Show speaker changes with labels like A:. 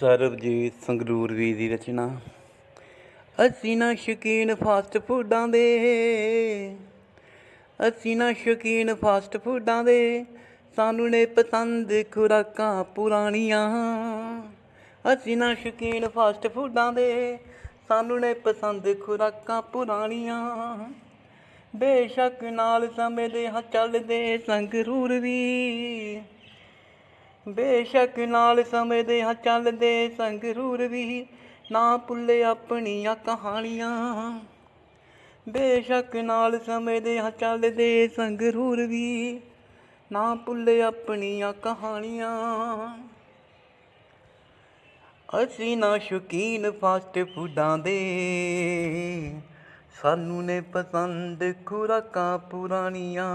A: ਸਰਬਜੀਤ ਸੰਗਰੂਰ ਵੀ ਦੀ ਰਚਨਾ। ਅਸੀਂ ਨਾ ਸ਼ੌਕੀਨ ਫਾਸਟ ਫੂਡਾਂ ਦੇ। ਅਸੀਂ ਨਾ ਸ਼ੌਕੀਨ ਫਾਸਟ ਫੂਡਾਂ ਦੇ। ਸਾਨੂੰ ਨੇ ਪਸੰਦ ਖੁਰਾਕਾਂ ਪੁਰਾਣੀਆਂ। ਅਸੀਂ ਨਾ ਸ਼ੌਕੀਨ ਫਾਸਟ ਫੂਡਾਂ ਦੇ। ਸਾਨੂੰ ਨੇ ਪਸੰਦ ਖੁਰਾਕਾਂ ਪੁਰਾਣੀਆਂ। ਬੇਸ਼ੱਕ ਨਾਲ ਸਮੇਂ ਦੇ ਹਾਂ ਚੱਲਦੇ ਸੰਗਰੂਰ ਵੀ। ਬੇਸ਼ੱਕ ਨਾਲ ਸਮੇਂ ਦੇ ਹਾਂ, ਚੱਲਦੇ ਸੰਗਰੂਰ ਵੀ ਨਾ ਭੁੱਲੇ ਆਪਣੀਆਂ ਕਹਾਣੀਆਂ। ਬੇਸ਼ੱਕ ਨਾਲ ਸਮੇਂ ਦੇ ਹਾਂ, ਚੱਲਦੇ ਸੰਗਰੂਰ ਵੀ ਨਾ ਭੁੱਲੇ ਆਪਣੀਆਂ ਕਹਾਣੀਆਂ। ਅਸੀਂ ਨਾ ਸ਼ੌਕੀਨ ਫਾਸਟ ਫੂਡਾਂ ਦੇ, ਸਾਨੂੰ ਨੇ ਪਸੰਦ ਖੁਰਾਕਾਂ ਪੁਰਾਣੀਆਂ।